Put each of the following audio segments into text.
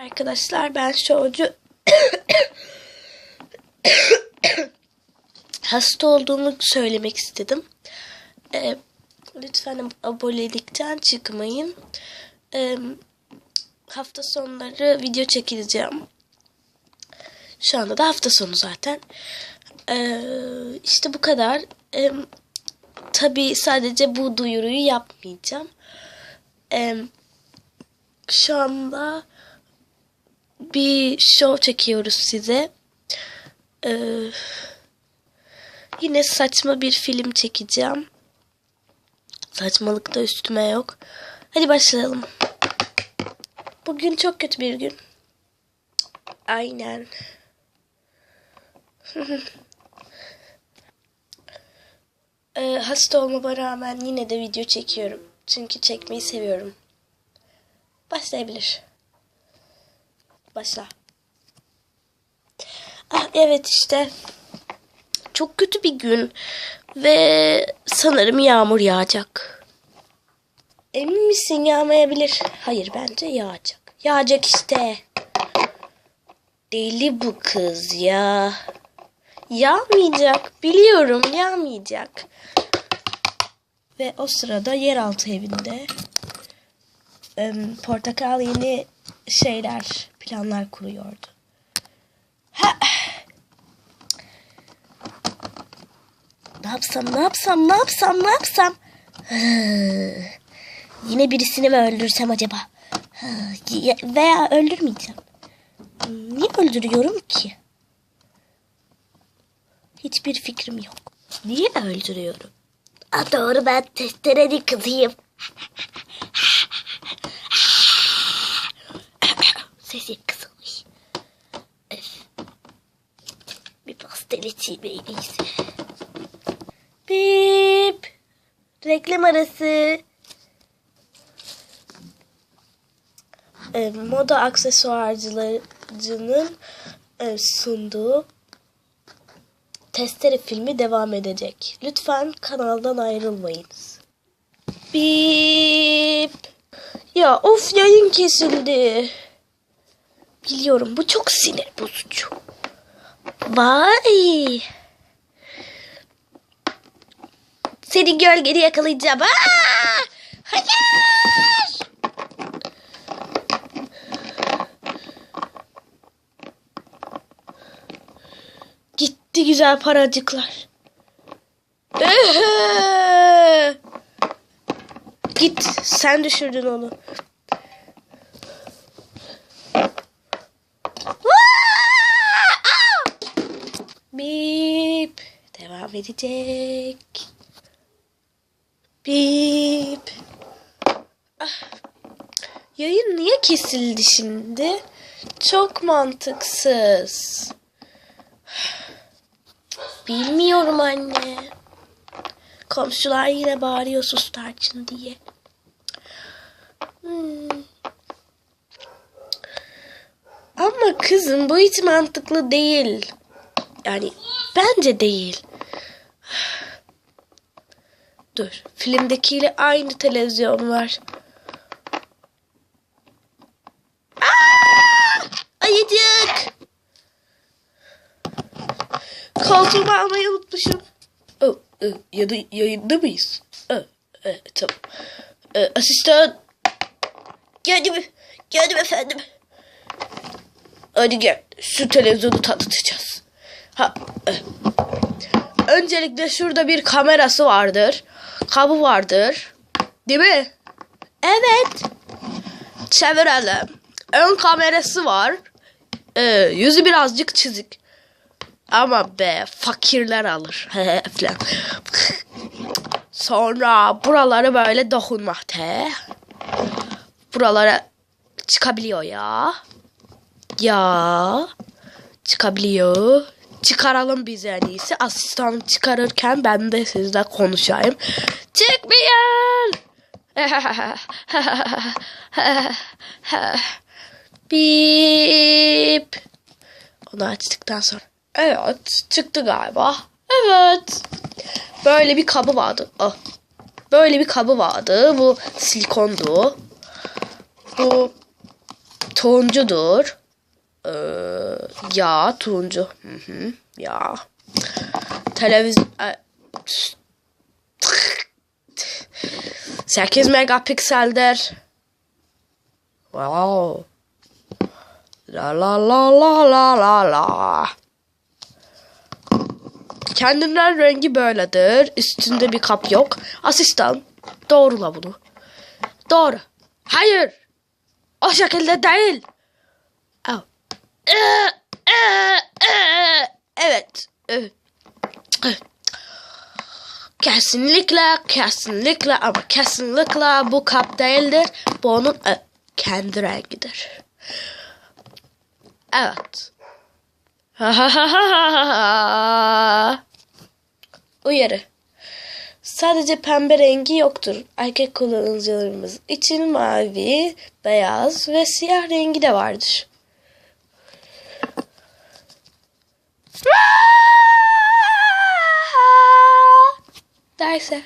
Arkadaşlar ben şovcu hasta olduğumu söylemek istedim. Ee, lütfen abonelikten çıkmayın. Ee, hafta sonları video çekileceğim. Şu anda da hafta sonu zaten. Ee, işte bu kadar. Ee, tabii sadece bu duyuruyu yapmayacağım. Ee, şu anda bir show çekiyoruz size. Ee, yine saçma bir film çekeceğim. Saçmalık da üstüme yok. Hadi başlayalım. Bugün çok kötü bir gün. Aynen. ee, hasta olmama rağmen yine de video çekiyorum. Çünkü çekmeyi seviyorum. Başlayabilir. Başla. Ah evet işte. Çok kötü bir gün. Ve sanırım yağmur yağacak. Emin misin yağmayabilir? Hayır bence yağacak. Yağacak işte. Deli bu kız ya. Yağmayacak. Biliyorum yağmayacak. Ve o sırada yeraltı evinde portakal yeni şeyler, planlar kuruyordu. Ha. Ne yapsam, ne yapsam, ne yapsam, ne yapsam? Hı. Yine birisini mi öldürsem acaba? Hı. Ya- Veya öldürmeyeceğim. Niye öldürüyorum ki? Hiçbir fikrim yok. Niye öldürüyorum? A doğru ben testerenin kızıyım. En iyisi. Bip. Reklam arası. E, moda aksesuarcılarının e, sunduğu Testere filmi devam edecek. Lütfen kanaldan ayrılmayınız. Bip. Ya of yayın kesildi. Biliyorum bu çok sinir bozucu. Vay. Seni gölgede yakalayacağım. Aa! Hayır. Gitti güzel paracıklar. Git sen düşürdün onu. Bip. Devam edecek. Bip. Ah. Yayın niye kesildi şimdi? Çok mantıksız. Bilmiyorum anne. Komşular yine bağırıyor sus tarçın diye. Hmm. Ama kızım bu hiç mantıklı değil. Yani bence değil. Dur. Filmdekiyle aynı televizyon var. Aa! Ayıcık. Koltuğumu almayı unutmuşum. Oh, ya da yayında mıyız? E, e, tamam. E, asistan. Geldim. Geldim efendim. Hadi gel. Şu televizyonu tanıtacağız. Ha, e. Öncelikle şurada bir kamerası vardır. Kabı vardır. Değil mi? Evet. Çevirelim. Ön kamerası var. E, yüzü birazcık çizik. Ama be fakirler alır. falan. Sonra buraları böyle dokunmakta. Buralara çıkabiliyor ya. Ya. Çıkabiliyor. Çıkaralım biz en iyisi. Asistan çıkarırken ben de sizle konuşayım. Çıkmayın. Bip. Onu açtıktan sonra. Evet çıktı galiba. Evet. Böyle bir kabı vardı. Ah. Böyle bir kabı vardı. Bu silikondu. Bu turuncudur. Ee, ya turuncu. Hı hı, ya. Televizyon... 8 megapikseldir. Wow. La la la la la la la. Kendinden rengi böyledir. Üstünde bir kap yok. Asistan doğrula bunu. Doğru. Hayır. O şekilde değil. Evet. Kesinlikle, kesinlikle ama kesinlikle bu kap değildir. Bu onun e, kendi rengidir. Evet. Uyarı. Sadece pembe rengi yoktur. Erkek kullanıcılarımız için mavi, beyaz ve siyah rengi de vardır. Derse.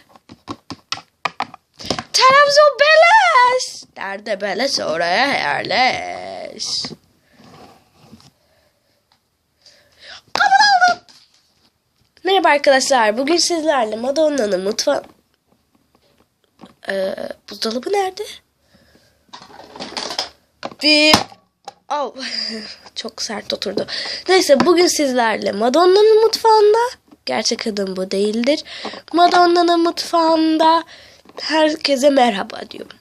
Televizyon beleş. Nerede beleş oraya yerleş. Kabul aldım. Merhaba arkadaşlar. Bugün sizlerle Madonna'nın mutfağı... Ee, buzdolabı nerede? Bir... Oh. Çok sert oturdu. Neyse bugün sizlerle Madonna'nın mutfağında... Gerçek adım bu değildir. Madonna'nın mutfağında herkese merhaba diyorum.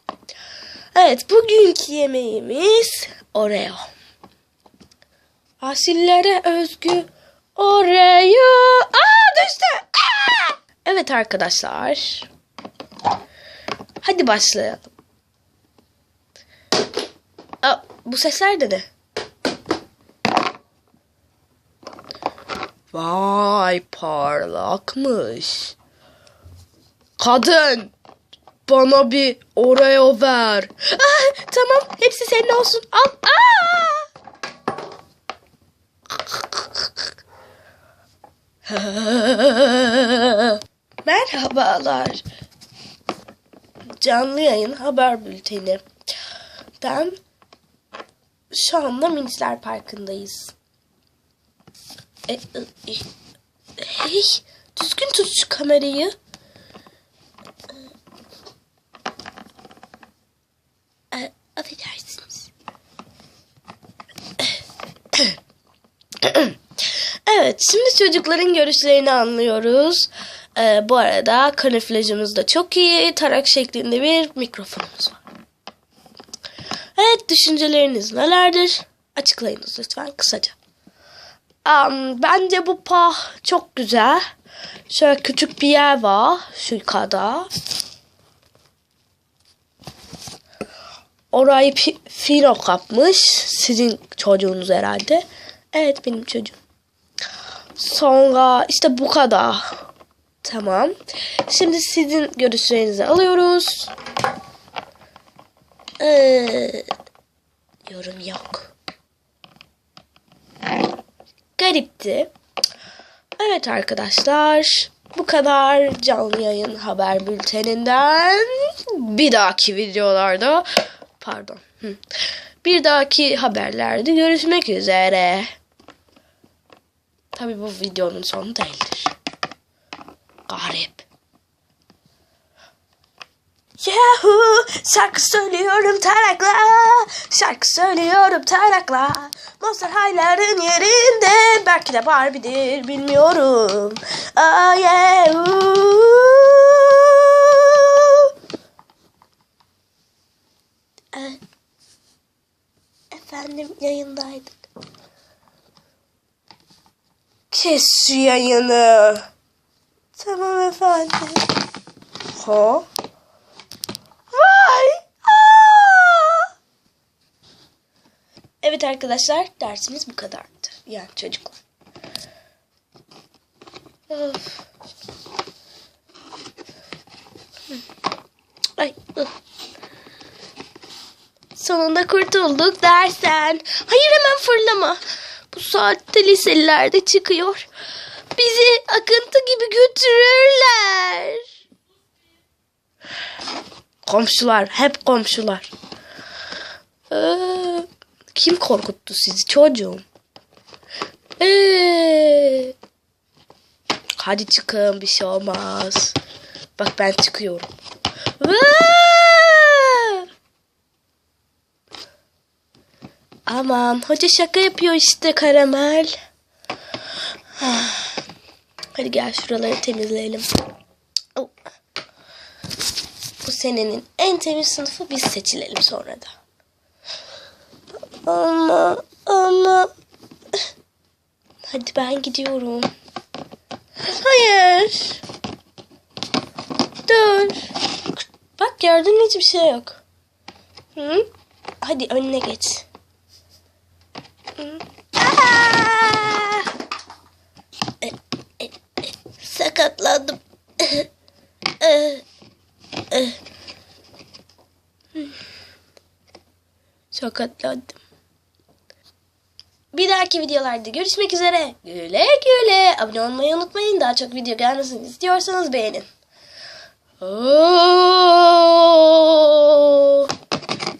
Evet bugünkü yemeğimiz Oreo. Asillere özgü Oreo. Aa düştü. Aa! Evet arkadaşlar. Hadi başlayalım. Aa, bu sesler de ne? Vay parlakmış. Kadın bana bir Oreo ver. Ah, tamam hepsi senin olsun. Al. Aa! Merhabalar. Canlı yayın haber bülteni. Ben şu anda Minisler Parkı'ndayız. E, hey, düzgün tut şu kamerayı. E, affedersiniz. evet, şimdi çocukların görüşlerini anlıyoruz. E, bu arada kaniflajımız da çok iyi. Tarak şeklinde bir mikrofonumuz var. Düşünceleriniz nelerdir? Açıklayınız lütfen kısaca. Um, bence bu pah çok güzel. Şöyle küçük bir yer var şu yukarıda. Orayı filo kapmış. Sizin çocuğunuz herhalde. Evet benim çocuğum. Sonra işte bu kadar. Tamam. Şimdi sizin görüşlerinizi alıyoruz. Ee, yorum yok garipti. Evet arkadaşlar bu kadar canlı yayın haber bülteninden bir dahaki videolarda pardon bir dahaki haberlerde görüşmek üzere. Tabi bu videonun sonu değildir. Garip. Yahoo! Şarkı söylüyorum tarakla. Şarkı söylüyorum tarakla. Monster High'ların yerinde. Belki de Barbie'dir bilmiyorum. Oh yeah! Ee, efendim yayındaydık. Kes şu yayını. Tamam efendim. Ha? Evet arkadaşlar dersimiz bu kadardı. Yani çocuklar. Of. Ay. Sonunda kurtulduk dersen. Hayır hemen fırlama. Bu saatte liseliler de çıkıyor. Bizi akıntı gibi götürürler. Komşular, hep komşular. Ee, Kim korkuttu sizi çocuğum? Ee, hadi çıkın bir şey olmaz. Bak ben çıkıyorum. Vaa! Aman hoca şaka yapıyor işte karamel. Ah. Hadi gel şuraları temizleyelim. Senenin en temiz sınıfı biz seçilelim sonra da. Ama ama hadi ben gidiyorum. Hayır. Dur. Bak gördün mü hiçbir şey yok. Hı? Hadi önüne geç. Hı? Aa! E, e, e, Sakatlandım. E, e. Sakatlandım. Bir dahaki videolarda görüşmek üzere. Güle güle. Abone olmayı unutmayın. Daha çok video gelmesini istiyorsanız beğenin. Oo!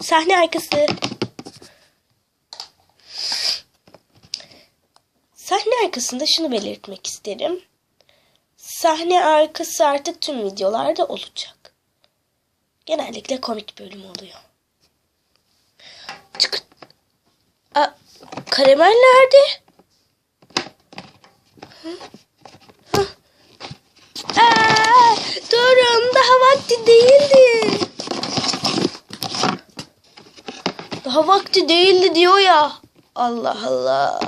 Sahne arkası. Sahne arkasında şunu belirtmek isterim. Sahne arkası artık tüm videolarda olacak. Genellikle komik bölüm oluyor. Çıkın. Aa, karamel nerede? Hı? Hı? Aa, durun daha vakti değildi. Daha vakti değildi diyor ya. Allah Allah.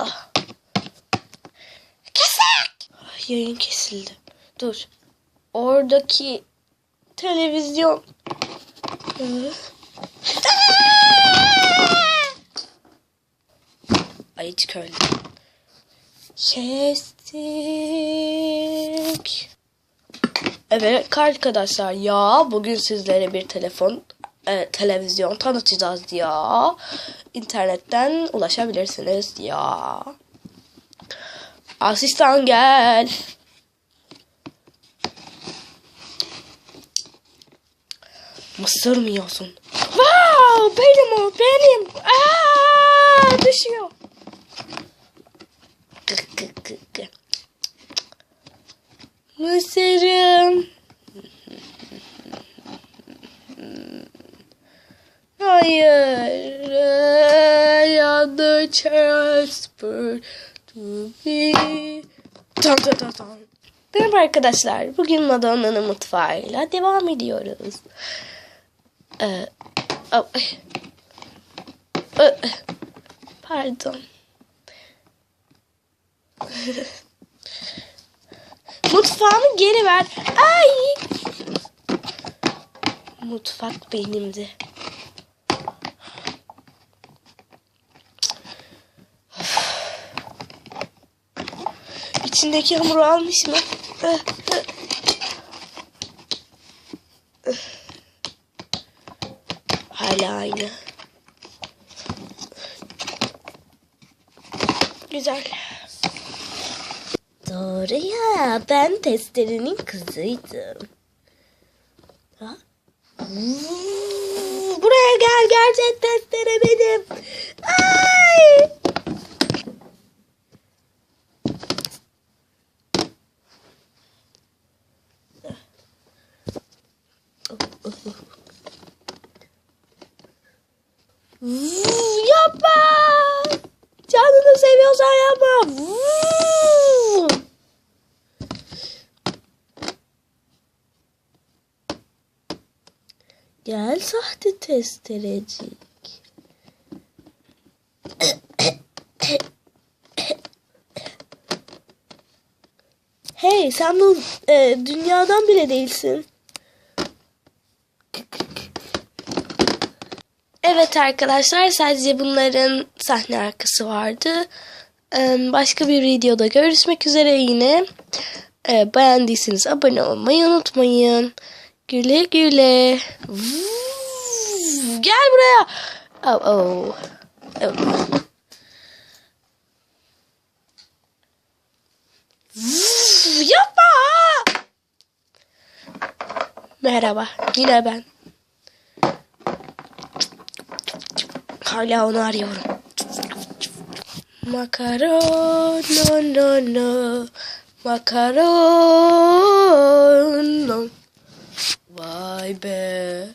Kesik. Yayın kesildi. Dur. Oradaki televizyon. Ayıcık öldü. Kestik. Evet arkadaşlar ya bugün sizlere bir telefon e, televizyon tanıtacağız ya. İnternetten ulaşabilirsiniz ya. Asistan gel. Mısır mı yiyorsun? Wow, benim o benim. Aa, düşüyor. Gık gık gık gık. Mısırım. Hayır. The transfer to be. Tam tam tam tam. Merhaba arkadaşlar. Bugün Madonna'nın mutfağıyla devam ediyoruz. Ee, oh. Ee, Pardon. Mutfağımı geri ver. Ay. Mutfak benimdi. İçindeki hamuru almış mı? Hala aynı. Güzel. Doğru ya. Ben testerenin kızıydım. Ha? Buraya gel. Gerçek testere benim. Ay! Vuuu, Yapma. Canını seviyorsan yapma. Gel sahte testerecik. Hey sen bu e, dünyadan bile değilsin. Evet arkadaşlar sadece bunların sahne arkası vardı. Başka bir videoda görüşmek üzere yine. Ee, Beğendiyseniz abone olmayı unutmayın. Güle güle. Gel buraya. Oh, oh. Yapma. Merhaba. Yine ben. Hala onu arıyorum. Makaron, no no no. Makaron. no. Vay be.